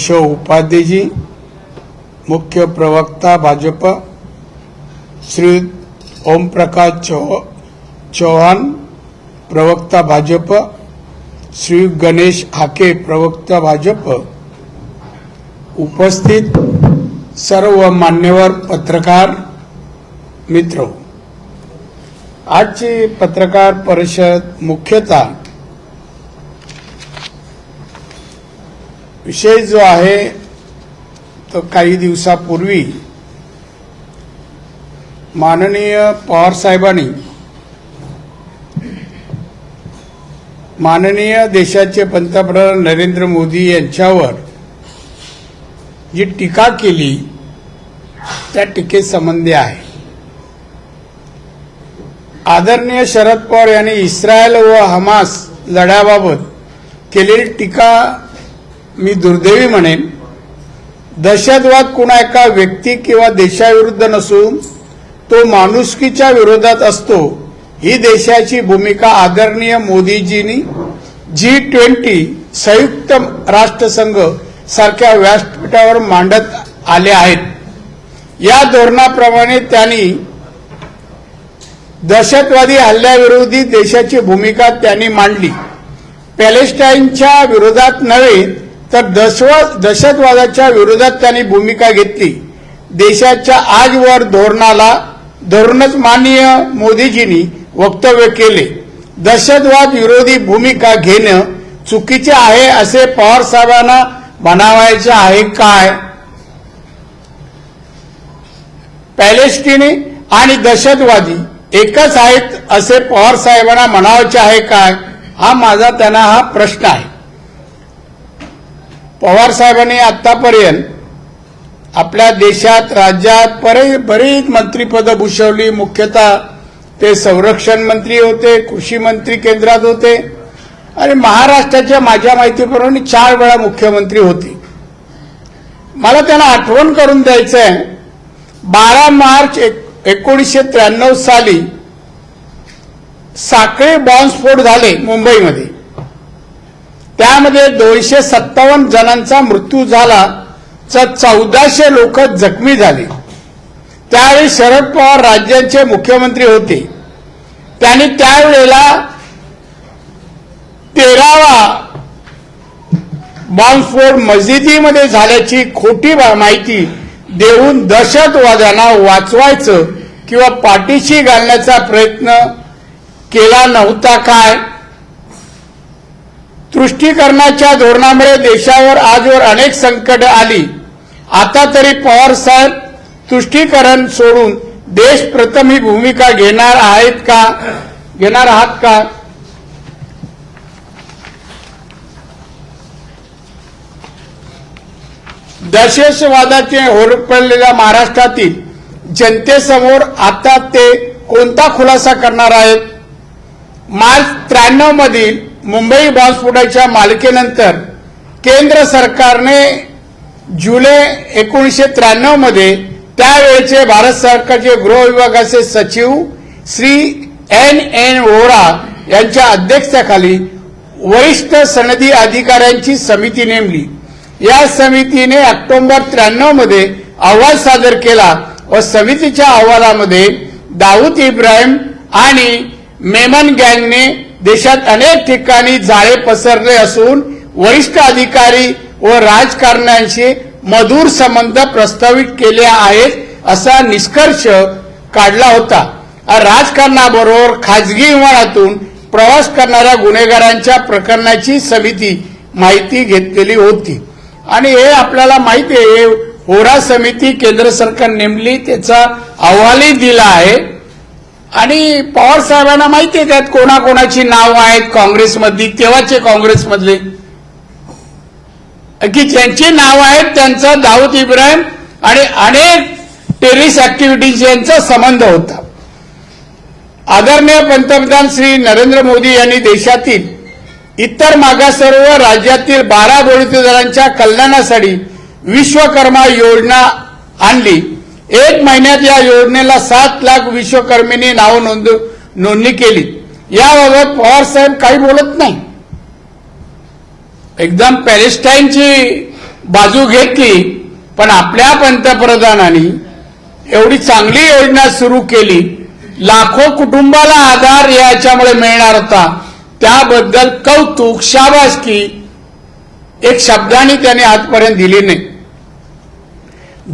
Show उपाध्येजी मुख्य प्रवक्ता भाजप श्री ओमप्रकाश चौ चौहान प्रवक्ता भाजप श्री गणेश हाके प्रवक्ता भाजप. उपस्थित सर्व मान्यवर पत्रकार मित्र आजची पत्रकार परिषद मुख्यतः विषय जो आहे तो काही दिवसापूर्वी माननीय पवार साहेबांनी माननीय देशाचे पंतप्रधान नरेंद्र मोदी यांच्यावर जी टीका केली त्या टीकेसंबंधी आहे. आदरणीय शरद पवार यांनी इस्रायल व हमास लढ्याबाबत केलेली टीका मी दुर्दैवी म्हणेन दहशतवाद कुणा एका व्यक्ती किंवा देशाविरुद्ध नसून तो माणुसकीच्या विरोधात असतो. ही देशाची भूमिका आदरणीय मोदीजींनी जी ट्वेंटी संयुक्त राष्ट्रसंघ सारख्या व्यासपीठावर मांडत आले आहेत. या धोरणाप्रमाणे त्यांनी दहशतवादी हल्ल्याविरोधी देशाची भूमिका त्यांनी मांडली. पॅलेस्टाईनच्या विरोधात नव्हे तर दहशतवादाच्या विरोधात त्यांनी भूमिका घेतली. देशाच्या आजवर धोरणाला धरूनच माननीय मोदीजींनी वक्तव्य केले. दहशतवाद विरोधी भूमिका घेणं चुकीचे आहे असे पवार साहेबांना म्हणावायचे आहे काय? पॅलेस्टिनी आणि दहशतवादी एकच आहेत असे पवार साहेबांना म्हणावायचे आहे काय? हा माझा त्यांना हा प्रश्न आहे. पवार साहेबांनी आतापर्यंत आपल्या देशात राज्यात बरे बरीच मंत्रीपदं भूषवली. मुख्यतः ते संरक्षण मंत्री होते कृषी मंत्री केंद्रात होते. आणि महाराष्ट्राच्या माझ्या माहितीप्रमाणे चार वेळा मुख्यमंत्री होती. मला त्यांना आठवण करून द्यायचं आहे. बारा मार्च एक- एकोणीसशे त्र्याण्णव साली साखळी बॉम्बस्फोट झाले मुंबईमध्ये. त्यामध्ये दोनशे सत्तावन्न जणांचा मृत्यू झाला तर चौदाशे लोक जखमी झाले. त्यावेळी शरद पवार राज्याचे मुख्यमंत्री होते. त्यांनी त्यावेळेला तेरावा बॉम्बस्फोट मस्जिदीमध्ये झाल्याची खोटी माहिती देऊन दहशतवाद्यांना वाचवायचं किंवा पाठीशी घालण्याचा प्रयत्न केला नव्हता काय? तुष्टीकरणाच्या धोरणामुळे देशावर आजवर अनेक संकट आली. आता तरी पवार साहेब तुष्टीकरण सोडून देश प्रथम ही भूमिका घेणार आहेत का? घेणार आहात का? दहशतवादाचे होरपडलेल्या महाराष्ट्रातील जनतेसमोर आता ते कोणता खुलासा करणार आहेत? मार्च त्र्याण्णव मधील मुंबई बॉम्बस्फोटाच्या मालिकेनंतर केंद्र सरकारने जुलै एकोणीसशे त्र्याण्णवमध्ये भारत सरकारचे गृह विभागाचे सचिव श्री एन एन वोरा यांच्या अध्यक्षतेखाली वरिष्ठ सनदी अधिकाऱ्यांची समिती नेमली. या समितीने ऑक्टोबर त्र्याण्णवमध्ये अहवाल सादर केला व समितीच्या अहवालामध्ये दाऊद इब्राहिम आणि मेमन गँगने देशात अनेक ठिकाणी जाळे पसरले असून वरिष्ठ अधिकारी व राजकारण्यांशी मधुर संबंध प्रस्तावित केले आहेत असा निष्कर्ष काढला होता. राजकारणाबरोबर खाजगी विमानातून प्रवास करणाऱ्या गुन्हेगारांच्या प्रकरणाची समिती माहिती घेतलेली होती. आणि हे आपल्याला माहिती आहे होरा समिती केंद्र सरकार नेमली त्याचा अहवालही दिला आहे. आणि पवार साहेबांना माहिती आहे त्यात कोणाकोणाची नाव आहेत काँग्रेसमधली तेव्हाचे काँग्रेसमधले? की ज्यांची नावं आहेत त्यांचा दाऊद इब्राहिम आणि अनेक टेरिस ऍक्टिव्हिटीज यांचा संबंध होता. आदरणीय पंतप्रधान श्री नरेंद्र मोदी यांनी देशातील इतर मागासवर्ग राज्यातील बारा बळीदारांच्या कल्याणासाठी विश्वकर्मा योजना आणली. एक महिन्यात या योजनेला सात लाख विश्वकर्मींनी नाव नोंद नोंदणी केली. याबाबत पवार साहेब काही बोलत नाही. एकदम पॅलेस्टाईनची बाजू घेतली पण आपल्या पंतप्रधानांनी एवढी चांगली योजना सुरू केली. लाखो कुटुंबाला आधार याच्यामुळे मिळणार होता. त्याबद्दल कौतुक शाबासकी एक शब्दाने त्याने आजपर्यंत दिली नाही.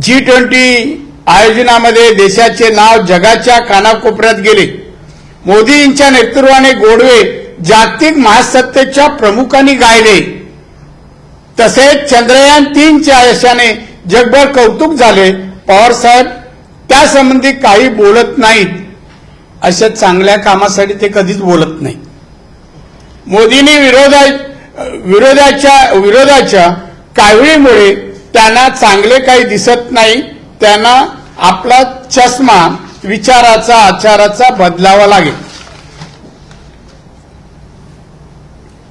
जी ट्वेंटी आयोजनामध्ये देशाचे नाव जगाच्या कानाकोपऱ्यात गेले. मोदींच्या नेतृत्वाने गोडवे जागतिक महासत्तेच्या प्रमुखांनी गायले. तसेच चंद्रयान तीनच्या यशाने जगभर कौतुक झाले. पवार साहेब त्यासंबंधी काही बोलत नाहीत. अशा चांगल्या कामासाठी ते कधीच बोलत नाही. मोदींनी विरोधा विरोधाच्या विरोधाच्या कावळीमुळे त्यांना चांगले काही दिसत नाही. त्यांना आपला चष्मा विचाराचा आचाराचा बदलावा लागेल.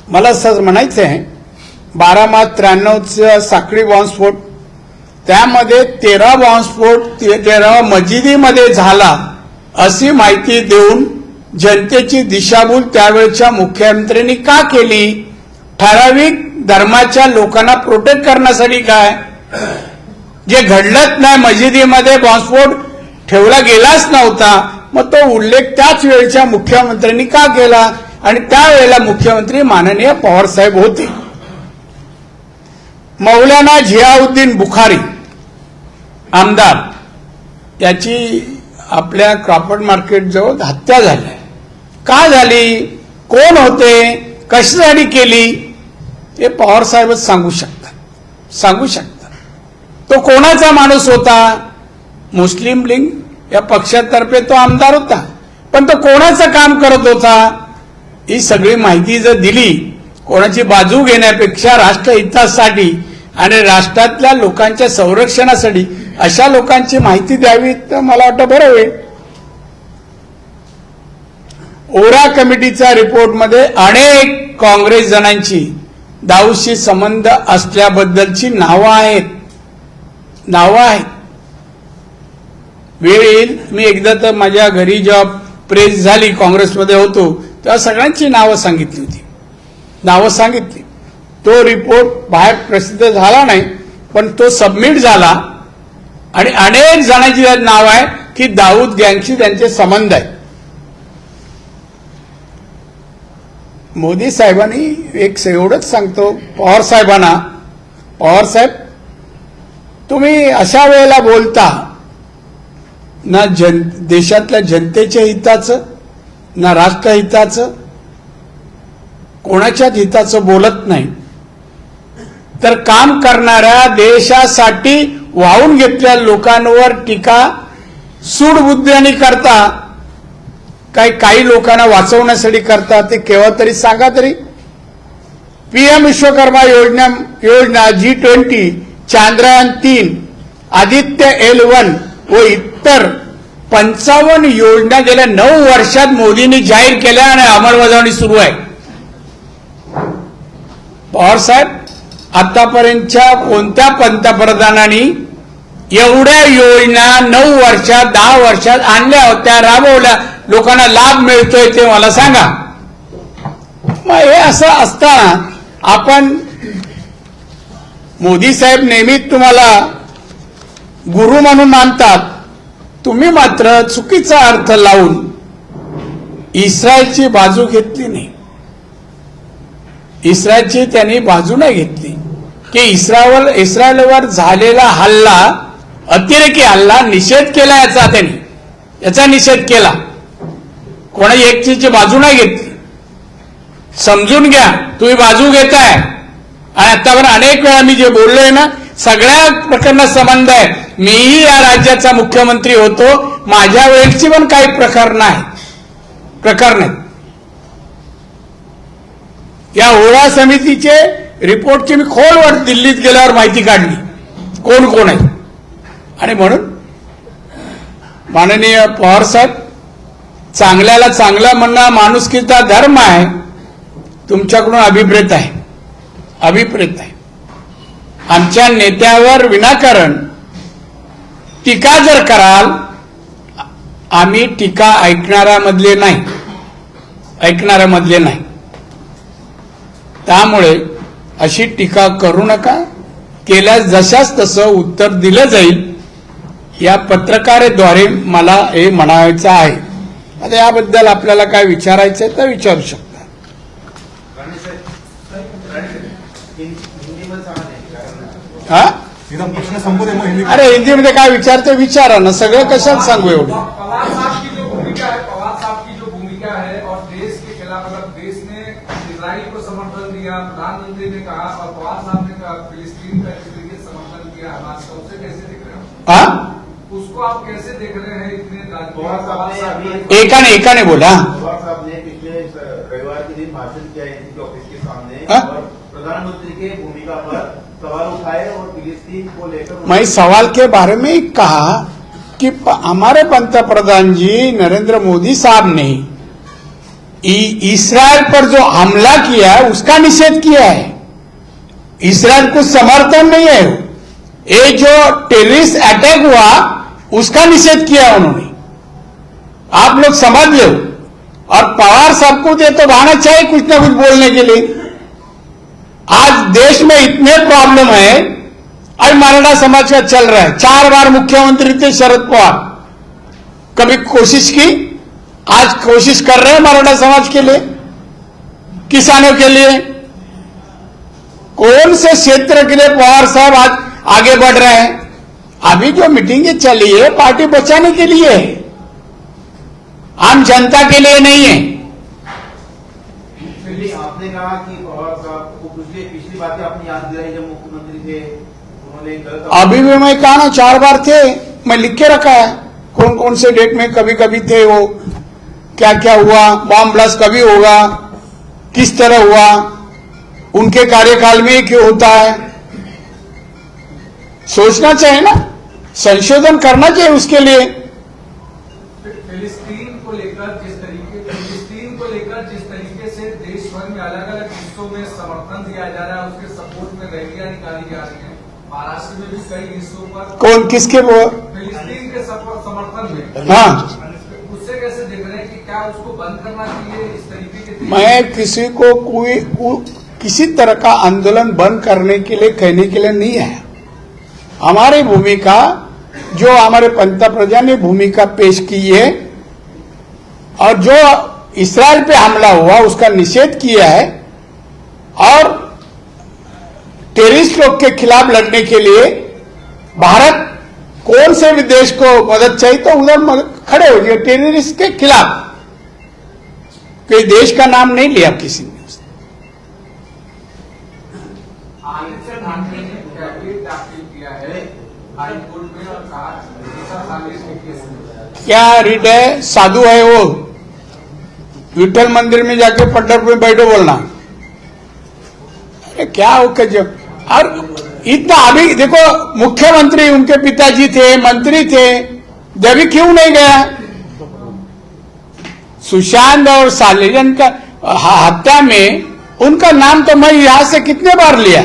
मला सर म्हणायचं आहे बारा मार्च त्र्याण्णवचा साखळी बॉम्बस्फोट त्यामध्ये तेरा बॉम्बस्फोट ते- तेरा मजिदीमध्ये झाला अशी माहिती देऊन जनतेची दिशाभूल त्यावेळच्या मुख्यमंत्र्यांनी का केली? ठराविक धर्माच्या लोकांना प्रोटेक्ट करण्यासाठी काय? जे घडलंच नाही मशिदीमध्ये बॉम्बस्फोट ठेवला गेलाच नव्हता मग तो उल्लेख त्याच वेळच्या मुख्यमंत्र्यांनी का केला? आणि त्यावेळेला मुख्यमंत्री माननीय पवार साहेब होते. मौलाना झियाउद्दीन बुखारी आमदार याची आपल्या क्रॉपर्ड मार्केट जवळ हत्या झाली. का झाली? कोण होते? कशासाठी केली? हे पवार साहेबच सांगू शकतात. सांगू शकतात. तो कोणाचा माणूस होता? मुस्लिम लीग. या पक्षातर्फे तो आमदार होता. पण तो कोणाचं काम करत होता? ही सगळी माहिती जर दिली कोणाची बाजू घेण्यापेक्षा राष्ट्रहितासाठी आणि राष्ट्रातल्या लोकांच्या संरक्षणासाठी अशा लोकांची माहिती द्यावी तर मला वाटतं बरं होईल. ओरा कमिटीच्या रिपोर्टमध्ये अनेक काँग्रेस जणांची दाऊशी संबंध असल्याबद्दलची नावं आहेत. नावं आहेत वेळ येईल. मी एकदा तर माझ्या घरी जेव्हा प्रेस झाली काँग्रेसमध्ये होतो तेव्हा सगळ्यांची नावं सांगितली होती. नावं सांगितली. तो रिपोर्ट बाहेर प्रसिद्ध झाला नाही पण तो सबमिट झाला. आणि अनेक जणांची नाव आहे की दाऊद गँगशी त्यांचे संबंध आहे मोदी साहेबांनी एक एवढंच सांगतो पवार साहेबांना पवार साहेब तुम्ही अशा वेळेला बोलता ना जन देशातल्या जनतेच्या हिताचं ना राष्ट्रहिताचं कोणाच्याच हिताचं बोलत नाही. तर काम करणाऱ्या देशासाठी वाहून घेतलेल्या लोकांवर टीका सूडबुद्ध्याने करता काही काही लोकांना वाचवण्यासाठी करता ते केव्हा तरी सांगा तरी. पीएम विश्वकर्मा योजना योजना जी ट्वेंटी चांद्रयान तीन आदित्य एल वन व इतर पंचावन्न योजना गेल्या नऊ वर्षात मोदींनी जाहीर केल्या आणि अंमलबजावणी सुरू आहे. पवार साहेब आतापर्यंतच्या कोणत्या पंतप्रधानांनी एवढ्या योजना नऊ वर्षात दहा वर्षात आणल्या होत्या राबवल्या लोकांना लाभ मिळतोय ते मला सांगा. मग हे असं असताना आपण मोदी साहेब नेहमीच तुम्हाला गुरु म्हणून मानतात. तुम्ही मात्र चुकीचा अर्थ लावून इस्रायलची बाजू घेतली नाही. इस्रायलची त्यांनी बाजू नाही घेतली. की इस्रायल इस्रायलवर झालेला हल्ला अतिरेकी हल्ला निषेध केला याचा त्यांनी. याचा निषेध केला. कोणा एकची बाजू नाही घेतली. समजून घ्या तुम्ही बाजू घेताय. आणि आतावर अनेक वेळा मी जे बोललोय ना सगळ्या प्रकरणात संबंध आहे. मीही या राज्याचा मुख्यमंत्री होतो माझ्या वेळची पण काही प्रकरण आहे प्रकार या ओळा समितीचे रिपोर्टची मी खोलवर दिल्लीत गेल्यावर माहिती काढली. कोण कोण आहे? आणि म्हणून माननीय पवार साहेब चांगल्याला चांगला म्हणणं माणुसकीचा धर्म आहे तुमच्याकडून अभिप्रेत आहे. अभिप्रेत आहे. आमच्या नेत्यावर विनाकारण टीका जर कराल आम्ही टीका ऐकणाऱ्यामधले नाही ऐकणाऱ्यामधले नाही. त्यामुळे अशी टीका करू नका. केल्यास जशाच तसं उत्तर दिलं जाईल. या पत्रकारेद्वारे मला हे म्हणायचं आहे. आता याबद्दल आपल्याला काय विचारायचं आहे तर विचारू शकतो. हा? प्रश्न हिंदी अरे हिंदीमध्ये काय विचारते विचारा ना. सगळं कशात सांगू एवढं? पवार साहब की जो भूमिका है पवार साहब की जो भूमिका है और देश के खिलाफ अगर देश ने इसराइल को समर्थन दिया प्रधानमंत्री ने कहा और पवार साहब ने कहा फिलिस्तीन का किस तरीके समर्थन किया हमास का कैसे देख रहे हो? हा? उसको आप कैसे देख रहे हैं इतने एकाने एकाने बोला। ने रविवार के दिन भाषण किया एनसी के ऑफ़िस के सामने हाँ? और प्रधानमंत्री के भूमिका पर सवाल उठाए और फिलिस्तीन को लेकर मैं सवाल के बारे में कहा कि हमारे पंतप्रधान जी नरेंद्र मोदी साहब ने इसराइल पर जो हमला किया है उसका निषेध किया है। इसराइल को समर्थन नहीं है। ये जो टेररिस्ट अटैक हुआ उसका निषेध किया उन्होंने। आप लोग समझ लो। और पवार साहब को दे तो बहाना चाहिए कुछ ना कुछ बोलने के लिए। आज देश में इतने प्रॉब्लम है, आज मराठा समाज का चल रहा है। चार बार मुख्यमंत्री थे शरद पवार। कभी कोशिश की, आज कोशिश कर रहे हैं मराठा समाज के लिए, किसानों के लिए। कौन से क्षेत्र के लिए पवार साहब आज आगे बढ़ रहे हैं? अभी जो मीटिंगें चली है, पार्टी बचाने के लिए। है आम जनता के लिए नहीं है। आपने कहा कि को पिछली पिछली बातें आपने याद दिलाई जब मुख्यमंत्री थे उन्होंने अभी भी मैं कहा ना चार बार थे मैं लिख के रखा है। कौन कौन से डेट में कभी कभी थे वो? क्या क्या हुआ? बॉम्ब ब्लास्ट कभी होगा? किस तरह हुआ? उनके कार्यकाल में क्यों होता है? सोचना चाहिए ना। संशोधन करना चाहिए उसके लिए फिलिस्तीन को लेकर जिस तरीके फिलिस्तीन को लेकर जिस तरीके से देश भर में अलग अलग हिस्सों में समर्थन दिया जा रहा है उसके सपोर्ट में रैलियाँ निकाली जा रही हैं महाराष्ट्र में भी कई हिस्सों पर कौन किसके वो के समर्थन में। हाँ। उससे कैसे देख रहे हैं कि क्या उसको बंद करना चाहिए इस तरीके के मैं किसी को कोई किसी तरह का आंदोलन बंद करने के लिए कहने के लिए नहीं है। हमारी भूमिका जो हमारे पंता प्रजा ने भूमिका पेश की है और जो इसराइल पे हमला हुआ उसका निषेध किया है और टेरिस्ट लोग के खिलाफ लड़ने के लिए भारत कौन से भी देश को मदद चाहिए तो उधर खड़े हो जाए टेररिस्ट के खिलाफ। कोई देश का नाम नहीं लिया किसी ने किया रिट है। साधु है वो। विठल मंदिर में जाके पंडर में बैठो बोलना। अरे क्या हो जब? और इतना अभी देखो मुख्यमंत्री उनके पिताजी थे मंत्री थे जब क्यों नहीं गया? सुशांत और सालेजन का हत्या में उनका नाम तो मैं यहाँ से कितने बार लिया?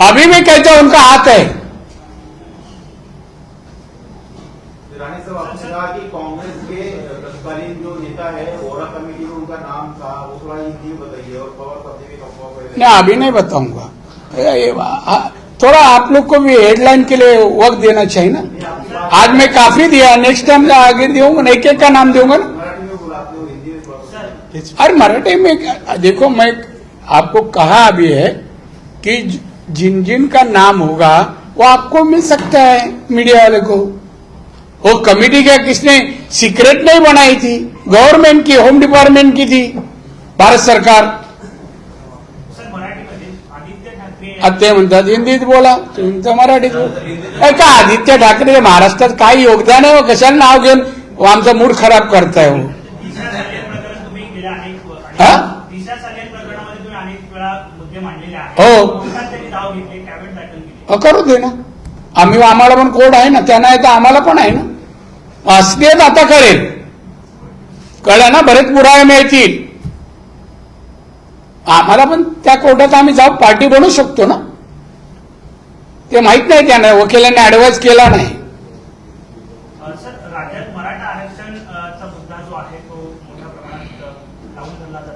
अभी भी कहते हैं उनका हाथ है। कांग्रेस के तत्कालीन जो नेता है कमेटी में उनका नाम था वो थोड़ा बताइए और नहीं अभी नहीं बताऊँगा। थोड़ा आप लोग को भी हेडलाइन के लिए वक्त देना चाहिए ना? आज मैं काफ़ी दिया नेक्स्ट टाइम आगे दूँगा नहीं के का नाम दूँगा ना? हो हो अरे मराठी में देखो मैं आपको कहा अभी है कि जिन जिन का नाम होगा, वो आपको मिल सकता है मीडिया वाले को। वो कमेटी क्या किसने सीक्रेट नहीं बनाई थी? गवर्नमेंट की होम डिपार्टमेंट की थी, भारत सरकार। आदित्य ते म्हणतात हिंदीत बोला तुमचं मराठीत बोला. का आदित्य ठाकरे महाराष्ट्रात काय योगदान आहे कशाला नाव घेऊन आमचा मूड खराब करताय हो? हा? हो. करू दे ना. आम्ही आम्हाला पण कोड आहे ना त्यांना येतं आम्हाला पण आहे ना. असलीयत आता कळेल कळलं ना बरेच पुरावे मिळतील. आम्हाला पण त्या कोर्टात आम्ही जाऊ पार्टी बनवू शकतो ना? ते माहीत नाही त्यांना वकिलांनी ऍडवाइस केला नाही.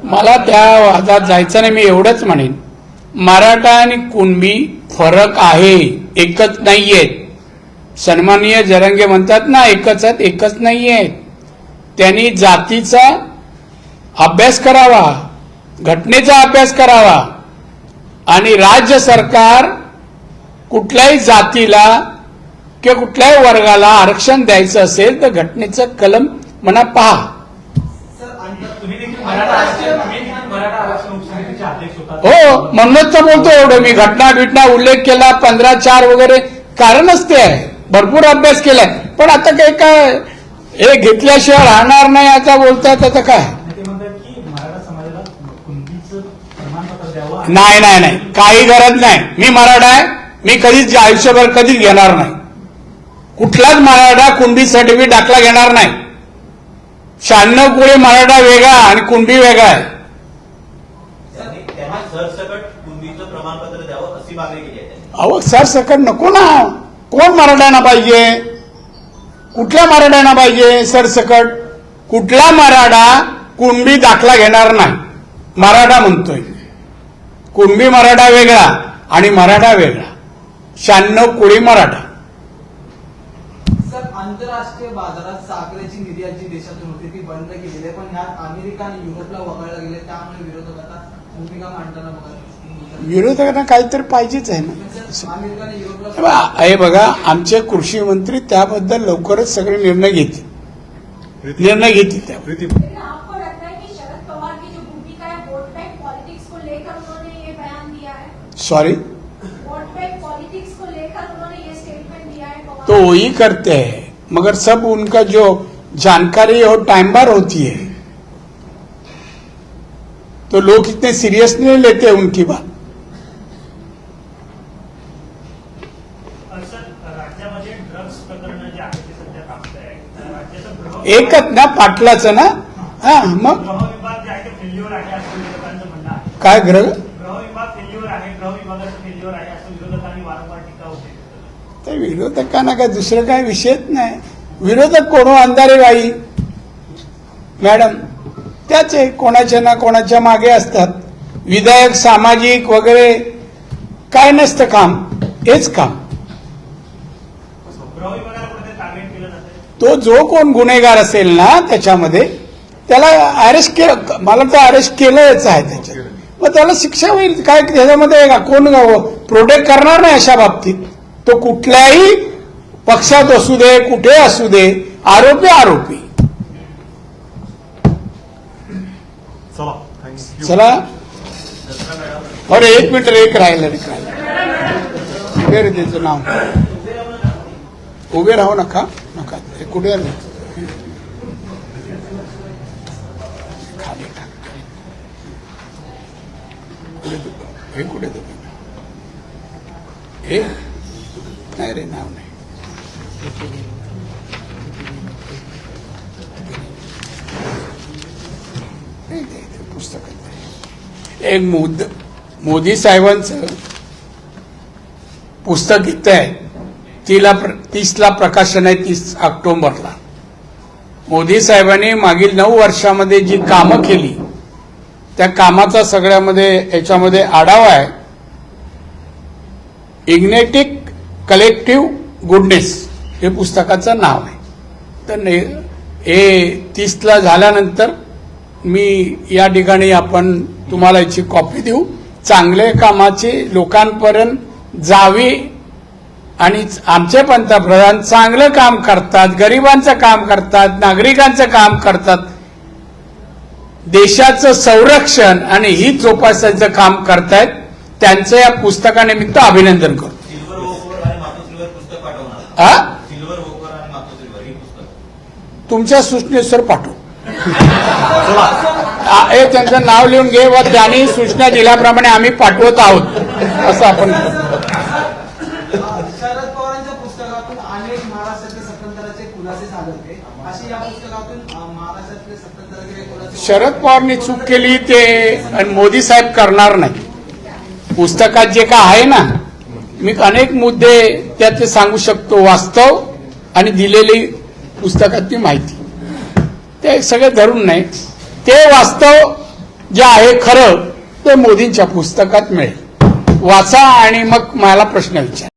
मला त्या वादात जायचं नाही मी एवढंच म्हणेन. मराठा आणि कुणबी फरक आहे एकच नाहीयेत. सन्माननीय जरंगे म्हणतात ना एकच आहेत एकच नाहीयेत. त्यांनी जातीचा अभ्यास करावा. घटनेचा अभ्यास करावा. आणि राज्य सरकार कुठल्याही जातीला किंवा कुठल्याही वर्गाला आरक्षण द्यायचं असेल तर घटनेचं कलम म्हणा पहा. हो म्हणूनच तर बोलतो एवढं. मी घटना बिटना उल्लेख केला पंधरा चार वगैरे कारणच ते आहे. भरपूर अभ्यास केलाय. पण आता काही काय हे घेतल्याशिवाय राहणार नाही आता बोलतात आता काय ते म्हणतात की मराठा समाजाला कुणबीचं प्रमाणपत्र द्यावं नाही नाही नाही. काही गरज नाही. मी मराठा आहे. मी कधीच आयुष्यभर कधीच घेणार नाही. कुठलाच मराठा कुणबी सर्टिफिकेट दाखला घेणार नाही. शहाण्णव कुळे मराठा वेगळा आणि कुणबी वेगळा आहे. सरसकट अहो सर सकट नको ना. कोण मराठ्यांना पाहिजे? कुठल्या मराठ्यांना पाहिजे सरसकट कुठला मराठा कुणबी दाखला घेणार नाही? मराठा म्हणतोय. कुणबी मराठा वेगळा आणि मराठा वेगळा. शहाण्णव कुळी मराठा. सर आंतरराष्ट्रीय बाजारात साखरेची निर्यात जी देशातून होती ती बंद केलेली आहे. पण ह्यात अमेरिका आणि युरोपला वगळला गेले त्यामुळे विरोधक आता भूमिका मांडताना बघा. विरोधकांना काहीतरी पाहिजेच आहे ना. हे युरोपला बघा- हे बघा आमचे कृषी मंत्री त्याबद्दल लवकरच सगळे निर्णय घेतील. निर्णय घेतील त्यावर प्रीती लेकिन आपको लगता है कि शरद पवार की जो भूमिका है वोट बैंक पॉलिटिक्स को लेकर उन्होंने ये बयान दिया है सॉरी वोट बैंक पॉलिटिक्स को लेकर उन्होंने ये स्टेटमेंट दिया है पवार तो वही करते हैं। मगर सब उनका जो जानकारी है वो टाइम बार होती है। तो लोग इतने सीरियस नहीं लेते उनकी बात। सर एकच ना पाटलाचं ना? हा मग? गृह? विभाग जे आहे ते फेल्युअर आहे असं विरोधकांचं म्हणणं आहे काय ग्रह गृह विभाग फेल्युअर आहे गृह विभागाचं फेल्युअर आहे असं विरोधकांनी वारंवार टीका होते तर विरोधकांना काय दुसरं काय विषयच नाही. विरोधक कोण? अंधारे बाई. मॅडम त्याच आहे कोणाच्या ना कोणाच्या मागे असतात. विधायक सामाजिक वगैरे काय नसतं काम. हेच काम. तो जो कोण गुन्हेगार असेल ना त्याच्यामध्ये त्याला अरेस्ट केलं मला तर अरेस्ट केलंच आहे त्याच्यात. मग त्याला शिक्षा होईल. काय त्याच्यामध्ये का? कोण प्रोटेक्ट करणार नाही अशा बाबतीत? तो कुठल्याही पक्षात असू दे कुठे असू दे आरोपी आरोपी. चला अरे एक मिनिट एक राहिलं रे त्याचं नाव. उभे राहू नका नका. हे कुठे आले? खाली हे कुठे दु- हे? नाही रे नाव नाही पुस्तकात एक मोद मोदी साहेबांचं पुस्तक इथं आहे तिला प्र- तीसला प्रकाशन आहे तीस ऑक्टोबरला मोदी साहेबांनी मागील नऊ वर्षामध्ये जी कामं केली त्या कामाचा सगळ्यामध्ये याच्यामध्ये आढावा आहे इग्नेटिक कलेक्टिव्ह गुडनेस हे पुस्तकाचं नाव आहे. तर ने हे तीसला झाल्यानंतर मी या ठिकाणी आपण तुम्हाला याची कॉपी देऊ. चांगले कामाचे लोकांपर्यंत जावे आणि आमचे पंतप्रधान चांगलं काम करतात गरिबांचं काम करतात नागरिकांचं काम करतात. देशाचं संरक्षण आणि हित जोपासायचं काम करतायत. त्यांचं या पुस्तकानिमित्त अभिनंदन करतो. हा सिल्वर ओकवर आणि मातोश्रीवर पुस्तक. तुमच्या सूचनेनुसार पाठवू. हे त्यांचं नाव लिहून घे व त्यांनी सूचना दिल्याप्रमाणे आम्ही पाठवत आहोत. असं आपण. शरद पवारांच्या पुस्तकातून अनेक महाराष्ट्रातले स्वतंत्राचे खुलासे साधवते अशी या पुस्तकातून महाराष्ट्रातले शरद पवारनी चूक केली ते आणि मोदी साहेब करणार नाही. पुस्तकात जे काय आहे ना मी अनेक मुद्दे त्याचे सांगू शकतो वास्तव आणि दिलेली पुस्तकातली माहिती. ते सगळे धरून नाही. ते वास्तव जे आहे खरं ते मोदींच्या पुस्तकात मिळेल. वाचा आणि मग मला प्रश्न विचार.